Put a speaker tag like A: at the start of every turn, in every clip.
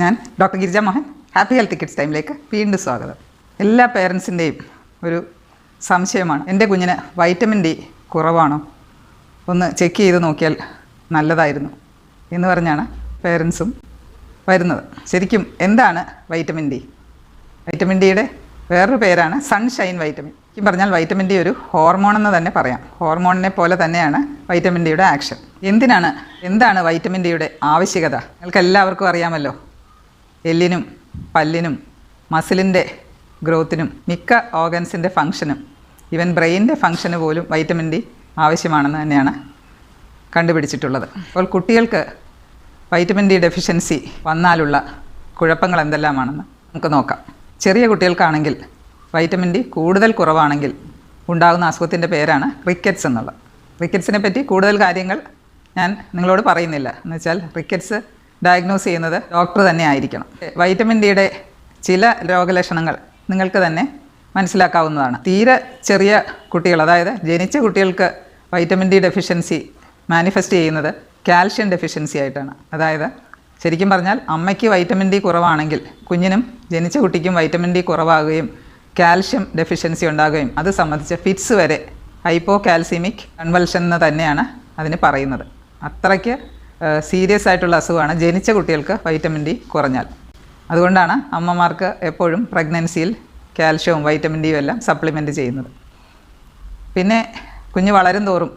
A: ഞാൻ doctor Girija Mohan. Happy health kids ടൈമിലേക്ക് വീണ്ടും സ്വാഗതം. എല്ലാ പേരൻസിന്റെയും ഒരു സംശയമാണ്. എന്റെ കുഞ്ഞിന് വൈറ്റമിൻ ഡി കുറവാണോ? ഒന്ന് ചെക്ക് ചെയ്ത് നോക്കിയാൽ നല്ലതായിരുന്നു എന്ന് പറഞ്ഞാണ് പേരൻസും വരുന്നത്. ശരിക്കും എന്താണ് വൈറ്റമിൻ ഡി വൈറ്റമിൻ ഡിയുടെ വേറൊരു പേരാണ് സൺഷൈൻ വൈറ്റമിൻ ശരിക്കും പറഞ്ഞാൽ വൈറ്റമിൻ ഡി ഒരു ഹോർമോൺ എന്ന് തന്നെ പറയാം. ഹോർമോണിനെ പോലെ തന്നെയാണ് വൈറ്റമിൻ ഡിയുടെ ആക്ഷൻ എന്തിനാണ് എന്താണ് വൈറ്റമിൻ ഡിയുടെ ആവശ്യകത? നിങ്ങൾക്ക് എല്ലാവർക്കും അറിയാമല്ലോ. എല്ലിനും പല്ലിനും മസിലിന്റെ ഗ്രോത്തിനും മിക്ക ഓർഗൻസിന്റെ ഫങ്ഷനും ഈവൻ ബ്രെയിനിന്റെ ഫങ്ഷന് പോലും വൈറ്റമിൻ ഡി ആവശ്യമാണെന്ന് തന്നെയാണ് കണ്ടുപിടിച്ചിട്ടുള്ളത്. അപ്പോൾ കുട്ടികൾക്ക് വൈറ്റമിൻ ഡി ഡെഫിഷ്യൻസി വന്നാലുള്ള കുഴപ്പങ്ങൾ എന്തെല്ലാമാണെന്ന് നമുക്ക് നോക്കാം. ചെറിയ കുട്ടികൾക്കാണെങ്കിൽ വൈറ്റമിൻ ഡി കൂടുതൽ കുറവാണെങ്കിൽ ഉണ്ടാകുന്ന അസുഖത്തിന്റെ പേരാണ് റിക്കറ്റ്സ് എന്നുള്ളത്. റിക്കറ്റ്സിനെ പറ്റി കൂടുതൽ കാര്യങ്ങൾ ഞാൻ നിങ്ങളോട് പറയുന്നില്ല. എന്ന് വെച്ചാൽ റിക്കറ്റ്സ് ഡയഗ്നോസ് ചെയ്യുന്നത് ഡോക്ടർ തന്നെ ആയിരിക്കണം. വൈറ്റമിൻ ഡിയുടെ ചില രോഗലക്ഷണങ്ങൾ നിങ്ങൾക്ക് തന്നെ മനസ്സിലാക്കാവുന്നതാണ്. തീരെ ചെറിയ കുട്ടികൾ അതായത് ജനിച്ച കുട്ടികൾക്ക് വൈറ്റമിൻ ഡി ഡെഫിഷ്യൻസി മാനിഫെസ്റ്റ് ചെയ്യുന്നത് കാൽഷ്യം ഡെഫിഷ്യൻസി ആയിട്ടാണ്. അതായത് ശരിക്കും പറഞ്ഞാൽ അമ്മയ്ക്ക് വൈറ്റമിൻ ഡി കുറവാണെങ്കിൽ കുഞ്ഞിനും ജനിച്ച കുട്ടിക്കും വൈറ്റമിൻ ഡി കുറവാകുകയും കാൽഷ്യം ഡെഫിഷ്യൻസി ഉണ്ടാകുകയും അത് സംബന്ധിച്ച് ഫിറ്റ്സ് വരെ ഹൈപ്പോ കാൽസിമിക് കൺവൽഷൻ എന്ന് തന്നെയാണ് അതിന് പറയുന്നത്. അത്രയ്ക്ക് സീരിയസ് ആയിട്ടുള്ള അസുഖമാണ്. ജനിച്ച കുട്ടികൾക്ക് വൈറ്റമിൻ ഡി കുറഞ്ഞാൽ. അതുകൊണ്ടാണ് അമ്മമാർക്ക് എപ്പോഴും പ്രഗ്നൻസിയിൽ കാൽഷ്യവും വൈറ്റമിൻ ഡിയും എല്ലാം സപ്ലിമെന്റ് ചെയ്യുന്നത്. പിന്നെ കുഞ്ഞ് വളരും തോറും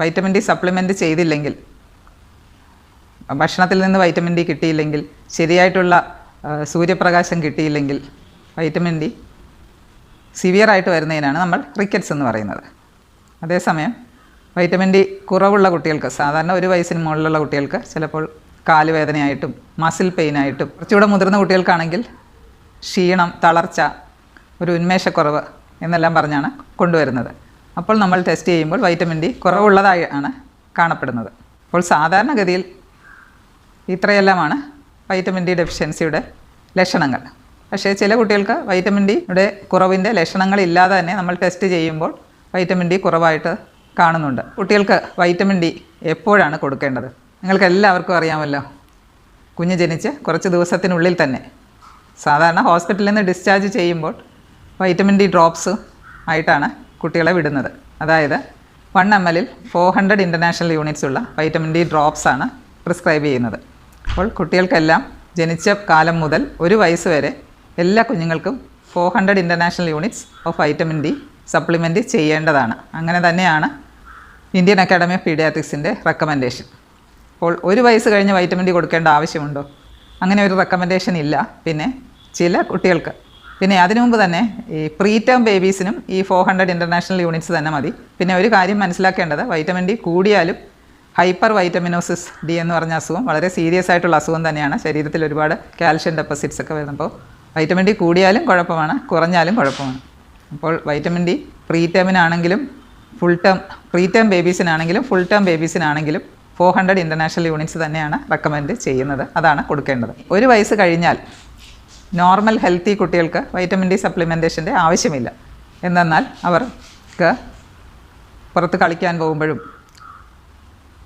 A: വൈറ്റമിൻ ഡി സപ്ലിമെന്റ് ചെയ്തില്ലെങ്കിൽ ഭക്ഷണത്തിൽ നിന്ന് വൈറ്റമിൻ ഡി കിട്ടിയില്ലെങ്കിൽ ശരിയായിട്ടുള്ള സൂര്യപ്രകാശം കിട്ടിയില്ലെങ്കിൽ വൈറ്റമിൻ ഡി സിവിയറായിട്ട് വരുന്നതിനാണ് നമ്മൾ റിക്കറ്റ്സ് എന്ന് പറയുന്നത്. അതേസമയം വൈറ്റമിൻ ഡി കുറവുള്ള കുട്ടികൾക്ക് സാധാരണ ഒരു വയസ്സിന് മുകളിലുള്ള കുട്ടികൾക്ക് ചിലപ്പോൾ കാലുവേദനയായിട്ടും മസിൽ പെയിനായിട്ടും കുറച്ചുകൂടെ മുതിർന്ന കുട്ടികൾക്കാണെങ്കിൽ ക്ഷീണം തളർച്ച ഒരു ഉന്മേഷക്കുറവ് എന്നെല്ലാം പറഞ്ഞാണ് കൊണ്ടുവരുന്നത്. അപ്പോൾ നമ്മൾ ടെസ്റ്റ് ചെയ്യുമ്പോൾ വൈറ്റമിൻ ഡി കുറവുള്ളതായി ആണ് കാണപ്പെടുന്നത്. അപ്പോൾ സാധാരണഗതിയിൽ ഇത്രയെല്ലാമാണ് വൈറ്റമിൻ ഡി ഡെഫിഷ്യൻസിയുടെ ലക്ഷണങ്ങൾ. പക്ഷേ ചില കുട്ടികൾക്ക് വൈറ്റമിൻ ഡിയുടെ കുറവിന്റെ ലക്ഷണങ്ങളില്ലാതെ തന്നെ നമ്മൾ ടെസ്റ്റ് ചെയ്യുമ്പോൾ വൈറ്റമിൻ ഡി കുറവായിട്ട് കാണുന്നുണ്ട്. കുട്ടികൾക്ക് വൈറ്റമിൻ ഡി എപ്പോഴാണ് കൊടുക്കേണ്ടത്? നിങ്ങൾക്ക് എല്ലാവർക്കും അറിയാമല്ലോ. കുഞ്ഞ് ജനിച്ച് കുറച്ച് ദിവസത്തിനുള്ളിൽ തന്നെ. സാധാരണ ഹോസ്പിറ്റലിൽ നിന്ന് ഡിസ്ചാർജ് ചെയ്യുമ്പോൾ വൈറ്റമിൻ ഡി ഡ്രോപ്സ് ആയിട്ടാണ് കുട്ടികളെ വിടുന്നത്. അതായത് വൺ എം എല്ലിൽ ഫോർ ഹൺഡ്രഡ് ഇന്റർനാഷണൽ യൂണിറ്റ്സ് ഉള്ള വൈറ്റമിൻ ഡി ഡ്രോപ്സ് ആണ് പ്രിസ്ക്രൈബ് ചെയ്യുന്നത്. അപ്പോൾ കുട്ടികൾക്കെല്ലാം ജനിച്ച കാലം മുതൽ ഒരു വയസ്സ് വരെ എല്ലാ കുഞ്ഞുങ്ങൾക്കും four hundred international units of vitamin D supplement ചെയ്യേണ്ടതാണ്. അങ്ങനെ തന്നെയാണ് ഇന്ത്യൻ അക്കാഡമി ഓഫ് പീഡിയാട്രിക്സിന്റെ റെക്കമെൻഡേഷൻ അപ്പോൾ ഒരു വയസ്സ് കഴിഞ്ഞ് വൈറ്റമിൻ ഡി കൊടുക്കേണ്ട ആവശ്യമുണ്ടോ? അങ്ങനെ ഒരു റെക്കമെൻഡേഷൻ ഇല്ല. പിന്നെ ചില കുട്ടികൾക്ക്. പിന്നെ അതിനു മുമ്പ് തന്നെ ഈ പ്രീ ടേം ബേബീസിനും ഈ ഫോർ ഹൺഡ്രഡ് ഇന്റർനാഷണൽ യൂണിറ്റ്സ് തന്നെ മതി. പിന്നെ ഒരു കാര്യം മനസ്സിലാക്കേണ്ടത് വൈറ്റമിൻ ഡി കൂടിയാലും ഹൈപ്പർ വൈറ്റമിനോസിസ് ഡി എന്ന് പറഞ്ഞ അസുഖം വളരെ സീരിയസ് ആയിട്ടുള്ള അസുഖം തന്നെയാണ്. ശരീരത്തിൽ ഒരുപാട് കാൽഷ്യം ഡെപ്പോസിറ്റ്സ് ഒക്കെ വരുമ്പോൾ വൈറ്റമിൻ ഡി കൂടിയാലും കുഴപ്പമാണ് കുറഞ്ഞാലും കുഴപ്പമാണ്. അപ്പോൾ വൈറ്റമിൻ ഡി പ്രീ ടേമിനാണെങ്കിലും ഫുൾ ടേം പ്രീ ടേം ബേബീസിനാണെങ്കിലും ഫുൾ ടേം ബേബീസിനാണെങ്കിലും ഫോർ ഹൺഡ്രഡ് ഇന്റർനാഷണൽ യൂണിറ്റ്സ് തന്നെയാണ് റെക്കമെൻഡ് ചെയ്യുന്നത്. അതാണ് കൊടുക്കേണ്ടത്. ഒരു വയസ്സ് കഴിഞ്ഞാൽ നോർമൽ ഹെൽത്തി കുട്ടികൾക്ക് വൈറ്റമിൻ ഡി സപ്ലിമെന്റേഷന്റെ ആവശ്യമില്ല. എന്തെന്നാൽ അവർക്ക് പുറത്ത് കളിക്കാൻ പോകുമ്പോഴും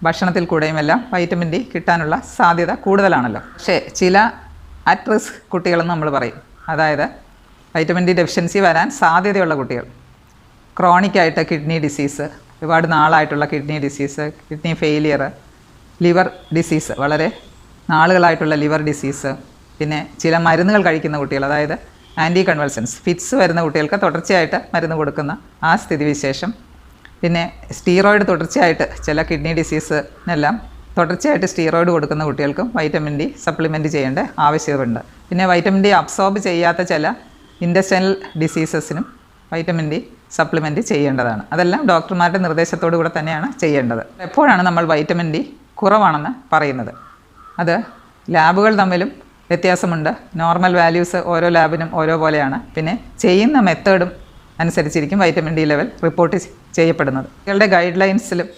A: ഭക്ഷണത്തിൽ കൂടെയുമെല്ലാം വൈറ്റമിൻ ഡി കിട്ടാനുള്ള സാധ്യത കൂടുതലാണല്ലോ. പക്ഷേ ചില അറ്റ് റിസ്ക് കുട്ടികളെന്ന് നമ്മൾ പറയും. അതായത് വൈറ്റമിൻ ഡി ഡെഫിഷ്യൻസി വരാൻ സാധ്യതയുള്ള കുട്ടികൾ. ക്രോണിക് ആയിട്ട് കിഡ്നി ഡിസീസ് ഒരുപാട് നാളായിട്ടുള്ള kidney disease kidney failure liver disease വളരെ നാളുകളായിട്ടുള്ള ലിവർ ഡിസീസ് പിന്നെ ചില മരുന്നുകൾ കഴിക്കുന്ന കുട്ടികൾ അതായത് ആന്റി കൺവൾസൻസ് ഫിറ്റ്സ് വരുന്ന കുട്ടികൾക്ക് തുടർച്ചയായിട്ട് മരുന്ന് കൊടുക്കുന്ന ആ സ്ഥിതിവിശേഷം. പിന്നെ സ്റ്റീറോയിഡ് തുടർച്ചയായിട്ട് ചില കിഡ്നി ഡിസീസിനെല്ലാം തുടർച്ചയായിട്ട് സ്റ്റീറോയിഡ് കൊടുക്കുന്ന കുട്ടികൾക്കും വൈറ്റമിൻ ഡി സപ്ലിമെന്റ് ചെയ്യേണ്ട ആവശ്യമുണ്ട്. പിന്നെ വൈറ്റമിൻ ഡി അബ്സോർബ് ചെയ്യാത്ത ചില ഇൻഡസ്റ്റൈനൽ ഡിസീസസിനും വൈറ്റമിൻ ഡി സപ്ലിമെന്റ് ചെയ്യേണ്ടതാണ്. അതെല്ലാം ഡോക്ടർമാരുടെ നിർദ്ദേശത്തോടു കൂടെ തന്നെയാണ് ചെയ്യേണ്ടത്. എപ്പോഴാണ് നമ്മൾ വൈറ്റമിൻ ഡി കുറവാണെന്ന് പറയുന്നത്? അത് ലാബുകൾ തമ്മിലും വ്യത്യാസമുണ്ട്. നോർമൽ വാല്യൂസ് ഓരോ ലാബിനും ഓരോ പോലെയാണ്. പിന്നെ ചെയ്യുന്ന മെത്തേഡും അനുസരിച്ചിരിക്കും വൈറ്റമിൻ ഡി ലെവൽ റിപ്പോർട്ട് ചെയ്യപ്പെടുന്നത്. കുട്ടികളുടെ ഗൈഡ് ലൈൻസിലും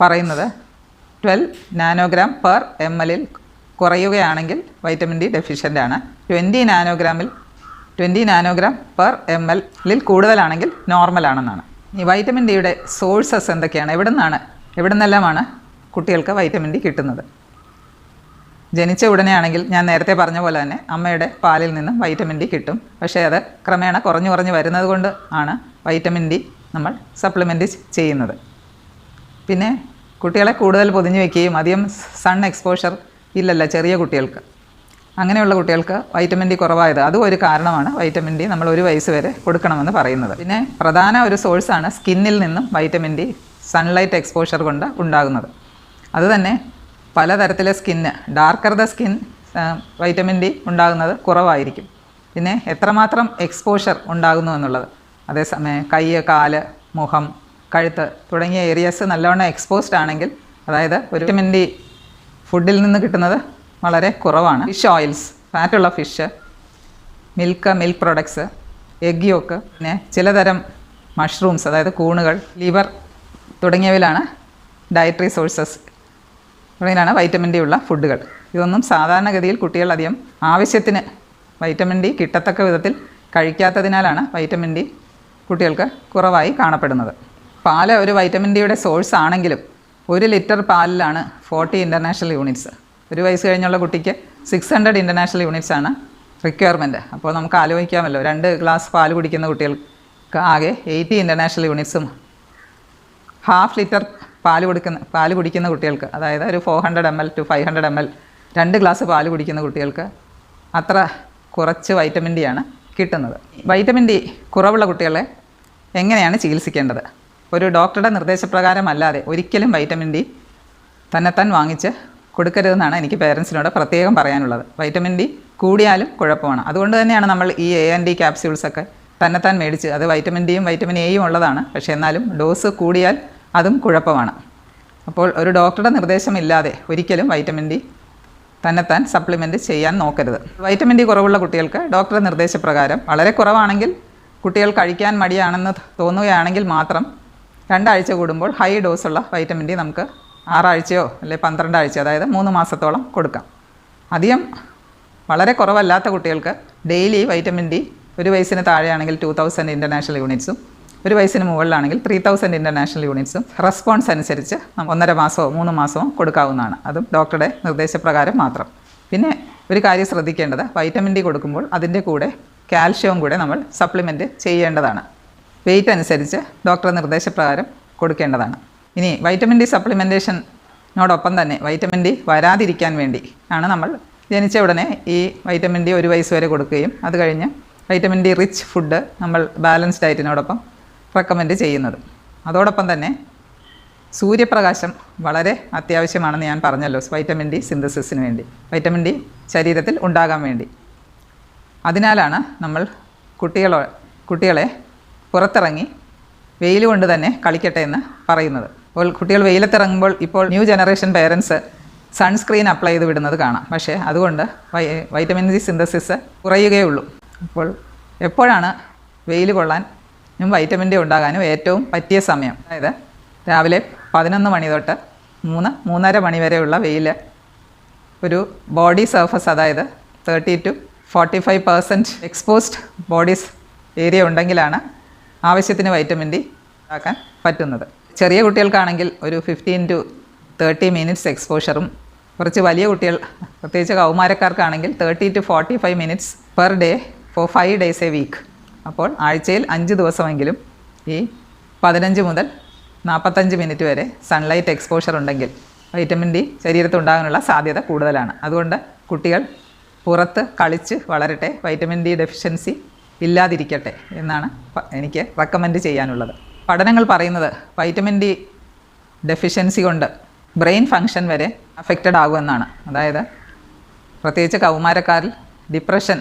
A: പറയുന്നത് ട്വൽവ് നാനോഗ്രാം പെർ എം എല്ലിൽ കുറയുകയാണെങ്കിൽ വൈറ്റമിൻ ഡി ഡെഫിഷ്യന്റ് ആണ്. ട്വന്റി നാനോഗ്രാമിൽ ട്വന്റി നാനോഗ്രാം പെർ എം എല്ലിൽ കൂടുതലാണെങ്കിൽ നോർമൽ ആണെന്നാണ്. ഈ വൈറ്റമിൻ ഡിയുടെ സോഴ്സസ് എന്തൊക്കെയാണ്? എവിടെ നിന്നാണ് എവിടെ നിന്നെല്ലാമാണ് കുട്ടികൾക്ക് വൈറ്റമിൻ ഡി കിട്ടുന്നത്? ജനിച്ച ഉടനെ ആണെങ്കിൽ ഞാൻ നേരത്തെ പറഞ്ഞ പോലെ തന്നെ അമ്മയുടെ പാലിൽ നിന്നും വൈറ്റമിൻ ഡി കിട്ടും. പക്ഷേ അത് ക്രമേണ കുറഞ്ഞു കുറഞ്ഞു വരുന്നത് കൊണ്ട് ആണ് വൈറ്റമിൻ ഡി നമ്മൾ സപ്ലിമെന്റ് ചെയ്യുന്നത്. പിന്നെ കുട്ടികളെ കൂടുതൽ പൊതിഞ്ഞു വയ്ക്കുകയും അധികം സൺ എക്സ്പോഷർ ഇല്ലല്ല ചെറിയ കുട്ടികൾക്ക്. അങ്ങനെയുള്ള കുട്ടികൾക്ക് വൈറ്റമിൻ ഡി കുറവായത് അതും ഒരു കാരണമാണ് വൈറ്റമിൻ ഡി നമ്മൾ ഒരു വയസ്സ് വരെ കൊടുക്കണമെന്ന് പറയുന്നത്. പിന്നെ പ്രധാന ഒരു സോഴ്സാണ് സ്കിന്നിൽ നിന്നും വൈറ്റമിൻ ഡി സൺലൈറ്റ് എക്സ്പോഷർ കൊണ്ട് ഉണ്ടാകുന്നത്. അതുതന്നെ പലതരത്തിലെ skin darker the skin vitamin D ഉണ്ടാകുന്നത് കുറവായിരിക്കും. പിന്നെ എത്രമാത്രം എക്സ്പോഷർ ഉണ്ടാകുന്നു എന്നുള്ളത്. അതേസമയം കൈ കാൽ മുഖം കഴുത്ത് തുടങ്ങിയ ഏരിയസ് നല്ലവണ്ണം എക്സ്പോസ്ഡ് ആണെങ്കിൽ അതായത് ഒരു വൈറ്റമിൻ ഡി ഫുഡിൽ നിന്ന് കിട്ടുന്നത് വളരെ കുറവാണ്. Fish oils ഫാറ്റുള്ള fish milk milk products egg yolk പിന്നെ ചിലതരം മഷ്റൂംസ് അതായത് കൂണുകൾ ലിവർ തുടങ്ങിയവയിലാണ് ഡയറ്ററി സോഴ്സസ് തുടങ്ങിയാണ് വൈറ്റമിൻ ഡി ഉള്ള ഫുഡുകൾ ഇതൊന്നും സാധാരണഗതിയിൽ കുട്ടികൾ അധികം ആവശ്യത്തിന് വൈറ്റമിൻ ഡി കിട്ടത്തക്ക വിധത്തിൽ കഴിക്കാത്തതിനാലാണ് വൈറ്റമിൻ ഡി കുട്ടികൾക്ക് കുറവായി കാണപ്പെടുന്നത്. പാൽ ഒരു വൈറ്റമിൻ ഡിയുടെ സോഴ്സ് ആണെങ്കിലും ഒരു ലിറ്റർ പാലിലാണ് ഫോർട്ടി ഇന്റർനാഷണൽ യൂണിറ്റ്സ് ഒരു വയസ്സ് കഴിഞ്ഞുള്ള കുട്ടിക്ക് സിക്സ് ഹൺഡ്രഡ് ഇന്റർനാഷണൽ യൂണിറ്റ്സ് ആണ് റിക്വയർമെന്റ് അപ്പോൾ നമുക്ക് ആലോചിക്കാമല്ലോ രണ്ട് ഗ്ലാസ് പാൽ കുടിക്കുന്ന കുട്ടികൾക്ക് ആകെ എയ്റ്റി ഇന്റർനാഷണൽ യൂണിറ്റ്സും ഹാഫ് ലിറ്റർ പാൽ കൊടുക്കുന്ന പാൽ കുടിക്കുന്ന കുട്ടികൾക്ക് അതായത് ഒരു four hundred M L two five hundred M L രണ്ട് ഗ്ലാസ് പാൽ കുടിക്കുന്ന കുട്ടികൾക്ക് അത്ര കുറച്ച് വൈറ്റമിൻ ഡി ആണ് കിട്ടുന്നത്. വൈറ്റമിൻ ഡി കുറവുള്ള കുട്ടികളെ എങ്ങനെയാണ് ചികിത്സിക്കേണ്ടത്? ഒരു ഡോക്ടറുടെ നിർദ്ദേശപ്രകാരമല്ലാതെ ഒരിക്കലും വൈറ്റമിൻ ഡി തന്നെത്താൻ വാങ്ങിച്ച് കൊടുക്കരുതെന്നാണ് എനിക്ക് പേരൻസിനോട് പ്രത്യേകം പറയാനുള്ളത്. വൈറ്റമിൻ ഡി കൂടിയാലും കുഴപ്പമാണ്. അതുകൊണ്ട് തന്നെയാണ് നമ്മൾ ഈ എ ആൻഡ് ഡി ക്യാപ്സ്യൂൾസൊക്കെ തന്നെത്താൻ മേടിച്ച് അത് വൈറ്റമിൻ ഡിയും വൈറ്റമിൻ എയും ഉള്ളതാണ്. പക്ഷേ എന്നാലും ഡോസ് കൂടിയാൽ അതും കുഴപ്പമാണ്. അപ്പോൾ ഒരു ഡോക്ടറുടെ നിർദ്ദേശമില്ലാതെ ഒരിക്കലും വൈറ്റമിൻ ഡി തന്നെത്താൻ സപ്ലിമെന്റ് ചെയ്യാൻ നോക്കരുത്. വൈറ്റമിൻ ഡി കുറവുള്ള കുട്ടികൾക്ക് ഡോക്ടറുടെ നിർദ്ദേശപ്രകാരം വളരെ കുറവാണെങ്കിൽ കുട്ടികൾ കഴിക്കാൻ മടിയാണെന്ന് തോന്നുകയാണെങ്കിൽ മാത്രം രണ്ടാഴ്ച കൂടുമ്പോൾ ഹൈ ഡോസുള്ള വൈറ്റമിൻ ഡി നമുക്ക് ആറാഴ്ചയോ അല്ലെങ്കിൽ പന്ത്രണ്ടാഴ്ചയോ അതായത് മൂന്ന് മാസത്തോളം കൊടുക്കാം. അധികം വളരെ കുറവല്ലാത്ത കുട്ടികൾക്ക് ഡെയിലി വൈറ്റമിൻ ഡി ഒരു വയസ്സിന് താഴെയാണെങ്കിൽ ടു തൗസൻഡ് ഇന്റർനാഷണൽ യൂണിറ്റ്സും ഒരു വയസ്സിന് മുകളിലാണെങ്കിൽ ത്രീ തൗസൻഡ് ഇന്റർനാഷണൽ യൂണിറ്റ്സും റെസ്പോൺസ് അനുസരിച്ച് ഒന്നര മാസമോ മൂന്ന് മാസമോ കൊടുക്കാവുന്നതാണ്. അതും ഡോക്ടറുടെ നിർദ്ദേശപ്രകാരം മാത്രം. പിന്നെ ഒരു കാര്യം ശ്രദ്ധിക്കേണ്ടത് വൈറ്റമിൻ ഡി കൊടുക്കുമ്പോൾ അതിന്റെ കൂടെ കാൽഷ്യവും കൂടെ നമ്മൾ സപ്ലിമെന്റ് ചെയ്യേണ്ടതാണ്. വെയിറ്റ് അനുസരിച്ച് ഡോക്ടറുടെ നിർദ്ദേശപ്രകാരം കൊടുക്കേണ്ടതാണ്. ഇനി വൈറ്റമിൻ ഡി സപ്ലിമെന്റേഷനോടൊപ്പം തന്നെ വൈറ്റമിൻ ഡി വരാതിരിക്കാൻ വേണ്ടി ആണ് നമ്മൾ ജനിച്ച ഉടനെ ഈ വൈറ്റമിൻ ഡി ഒരു വയസ്സ് വരെ കൊടുക്കുകയും അത് കഴിഞ്ഞ് വൈറ്റമിൻ ഡി റിച്ച് ഫുഡ് നമ്മൾ ബാലൻസ് ഡയറ്റിനോടൊപ്പം റെക്കമെൻഡ് ചെയ്യുന്നത്. അതോടൊപ്പം തന്നെ സൂര്യപ്രകാശം വളരെ അത്യാവശ്യമാണെന്ന് ഞാൻ പറഞ്ഞല്ലോ വൈറ്റമിൻ ഡി സിന്തസിസിന് വേണ്ടി വൈറ്റമിൻ ഡി ശരീരത്തിൽ ഉണ്ടാകാൻ വേണ്ടി. അതിനാലാണ് നമ്മൾ കുട്ടികളെ കുട്ടികളെ പുറത്തിറങ്ങി വെയിൽ കൊണ്ട് തന്നെ കളിക്കട്ടെ എന്ന് പറയുന്നത്. അപ്പോൾ കുട്ടികൾ വെയിലത്തിറങ്ങുമ്പോൾ ഇപ്പോൾ new generation parents sunscreen apply ചെയ്ത് വിടുന്നത് കാണാം. പക്ഷേ അതുകൊണ്ട് വൈറ്റമിൻ സി സിന്തസിസ് കുറയുകയുള്ളൂ അപ്പോൾ എപ്പോഴാണ് വെയിൽ കൊള്ളാനും വൈറ്റമിൻ ഡി ഉണ്ടാകാനും ഏറ്റവും പറ്റിയ സമയം? അതായത് രാവിലെ പതിനൊന്ന് മണി തൊട്ട് മൂന്ന് മൂന്നര മണി വരെയുള്ള വെയിൽ ഒരു ബോഡി സർഫസ് അതായത് thirty to forty five percent exposed bodies area ഉണ്ടെങ്കിലാണ് ആവശ്യത്തിന് വൈറ്റമിൻ ഡി ഉണ്ടാക്കാൻ പറ്റുന്നത്. ചെറിയ കുട്ടികൾക്കാണെങ്കിൽ ഒരു ഫിഫ്റ്റീൻ ടു തേർട്ടി മിനിറ്റ്സ് എക്സ്പോഷറും കുറച്ച് വലിയ കുട്ടികൾ പ്രത്യേകിച്ച് കൗമാരക്കാർക്കാണെങ്കിൽ thirty to forty five minutes per day four five days a week അപ്പോൾ ആഴ്ചയിൽ അഞ്ച് ദിവസമെങ്കിലും ഈ പതിനഞ്ച് മുതൽ നാൽപ്പത്തഞ്ച് മിനിറ്റ് വരെ സൺലൈറ്റ് എക്സ്പോഷർ ഉണ്ടെങ്കിൽ വൈറ്റമിൻ ഡി ശരീരത്തുണ്ടാകാനുള്ള സാധ്യത കൂടുതലാണ്. അതുകൊണ്ട് കുട്ടികൾ പുറത്ത് കളിച്ച് വളരട്ടെ വൈറ്റമിൻ ഡി ഡെഫിഷ്യൻസി ഇല്ലാതിരിക്കട്ടെ എന്നാണ് എനിക്ക് റെക്കമെൻഡ് ചെയ്യാനുള്ളത്. പഠനങ്ങൾ പറയുന്നത് വൈറ്റമിൻ ഡി ഡെഫിഷ്യൻസി കൊണ്ട് ബ്രെയിൻ ഫങ്ഷൻ വരെ അഫക്റ്റഡ് ആകുമെന്നാണ് അതായത് പ്രത്യേകിച്ച് കൗമാരക്കാരിൽ ഡിപ്രഷൻ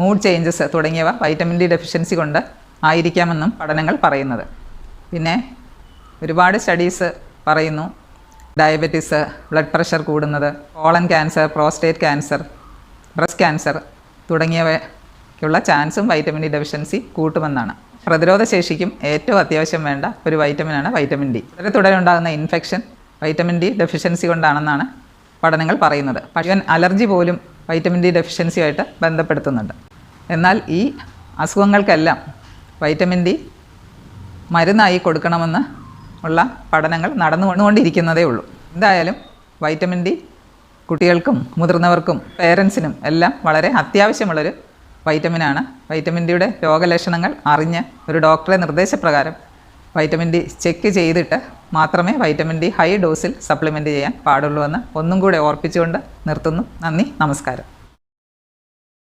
A: മൂഡ് ചേഞ്ചസ് തുടങ്ങിയവ വൈറ്റമിൻ ഡി ഡെഫിഷ്യൻസി കൊണ്ട് ആയിരിക്കാമെന്നും പഠനങ്ങൾ പറയുന്നത്. പിന്നെ ഒരുപാട് സ്റ്റഡീസ് പറയുന്നു. ഡയബറ്റിസ് ബ്ലഡ് പ്രഷർ കൂടുന്നത് colon cancer prostate cancer breast cancer തുടങ്ങിയവയ്ക്കുള്ള ചാൻസും വൈറ്റമിൻ ഡി ഡെഫിഷ്യൻസി കൂട്ടുമെന്നാണ്. പ്രതിരോധ ശേഷിക്കും ഏറ്റവും അത്യാവശ്യം വേണ്ട ഒരു വൈറ്റമിനാണ് വൈറ്റമിൻ ഡി വളരെ തുടരുണ്ടാകുന്ന ഇൻഫെക്ഷൻ വൈറ്റമിൻ ഡി ഡെഫിഷ്യൻസി കൊണ്ടാണെന്നാണ് പഠനങ്ങൾ പറയുന്നത്. പക്ഷേ അലർജി പോലും വൈറ്റമിൻ ഡി ഡെഫിഷ്യൻസിയായിട്ട് ബന്ധപ്പെടുത്തുന്നുണ്ട്. എന്നാൽ ഈ അസുഖങ്ങൾക്കെല്ലാം വൈറ്റമിൻ ഡി മരുന്നായി കൊടുക്കണമെന്ന് ഉള്ള പഠനങ്ങൾ നടന്നു വന്നുകൊണ്ടിരിക്കുന്നതേ ഉള്ളൂ. എന്തായാലും വൈറ്റമിൻ ഡി കുട്ടികൾക്കും മുതിർന്നവർക്കും പേരൻസിനും എല്ലാം വളരെ അത്യാവശ്യമുള്ളൊരു വൈറ്റമിനാണ്. വൈറ്റമിൻ ഡിയുടെ രോഗലക്ഷണങ്ങൾ അറിഞ്ഞ് ഒരു ഡോക്ടറെ നിർദ്ദേശപ്രകാരം വൈറ്റമിൻ ഡി ചെക്ക് ചെയ്തിട്ട് മാത്രമേ വൈറ്റമിൻ ഡി ഹൈ ഡോസിൽ സപ്ലിമെന്റ് ചെയ്യാൻ പാടുള്ളൂ എന്ന് ഒന്നും കൂടെ ഓർപ്പിച്ചുകൊണ്ട് നിർത്തുന്നു. നന്ദി നമസ്കാരം.